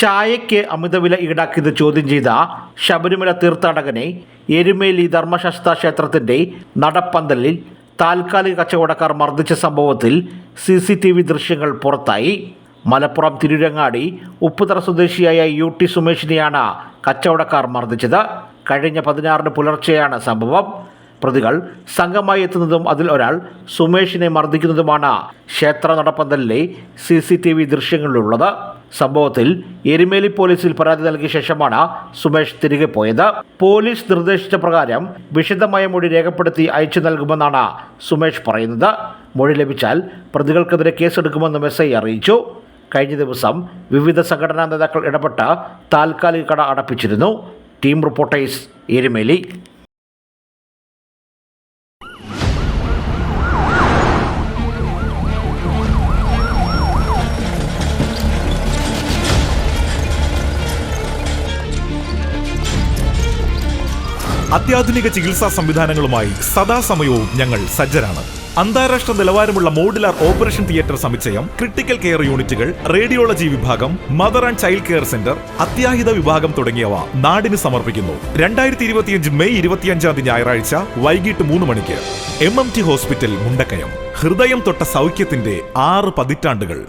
ചായയ്ക്ക് അമിതവില ഈടാക്കിയത് ചോദ്യം ചെയ്ത ശബരിമല തീർത്ഥാടകനെ എരുമേലി ധർമ്മശാസ്ത്ര ക്ഷേത്രത്തിന്റെ നടപ്പന്തലിൽ താൽക്കാലിക കച്ചവടക്കാർ മർദ്ദിച്ച സംഭവത്തിൽ സി സി ടി വി ദൃശ്യങ്ങൾ പുറത്തായി. മലപ്പുറം തിരുരങ്ങാടി ഉപ്പുതറ സ്വദേശിയായ യു ടി സുമേഷിനെയാണ് കച്ചവടക്കാർ മർദ്ദിച്ചത്. കഴിഞ്ഞ പതിനാറിന് പുലർച്ചെയാണ് സംഭവം. പ്രതികൾ സംഘമായി എത്തുന്നതും അതിൽ ഒരാൾ സുമേഷിനെ മർദ്ദിക്കുന്നതുമാണ് ക്ഷേത്ര നടപ്പന്തലിലെ സി സി ടി വി ദൃശ്യങ്ങളിലുള്ളത്. സംഭവത്തിൽ എരുമേലി പോലീസിൽ പരാതി നൽകിയ ശേഷമാണ് സുമേഷ് തിരികെ പോയത്. പോലീസ് നിർദ്ദേശിച്ച പ്രകാരം വിശദമായ മൊഴി രേഖപ്പെടുത്തി അയച്ചു നൽകുമെന്നാണ് സുമേഷ് പറയുന്നത്. മൊഴി ലഭിച്ചാൽ പ്രതികൾക്കെതിരെ കേസെടുക്കുമെന്നും എസ് ഐ അറിയിച്ചു. കഴിഞ്ഞ ദിവസം വിവിധ സംഘടനാ നേതാക്കൾ ഇടപെട്ട് താൽക്കാലിക കട അടപ്പിച്ചിരുന്നു. ടീം റിപ്പോർട്ടേഴ്സ് എരുമേലി അത്യാധുനിക ചികിത്സാ സംവിധാനങ്ങളുമായി സദാസമയവും ഞങ്ങൾ സജ്ജരാണ്. അന്താരാഷ്ട്ര നിലവാരമുള്ള മോഡുലാർ ഓപ്പറേഷൻ തിയേറ്റർ സമുച്ചയം ക്രിട്ടിക്കൽ കെയർ യൂണിറ്റുകൾ റേഡിയോളജി വിഭാഗം mother and child care centre അത്യാഹിത വിഭാഗം തുടങ്ങിയവ നാടിന് സമർപ്പിക്കുന്നു. രണ്ടായിരത്തി ഇരുപത്തിയഞ്ച് മെയ് ഇരുപത്തിയഞ്ചാം തീയതി ഞായറാഴ്ച വൈകിട്ട് മൂന്ന് മണിക്ക്. M M T hospital Mundakkayam. ഹൃദയം തൊട്ട സൗഖ്യത്തിന്റെ ആറ് പതിറ്റാണ്ടുകൾ.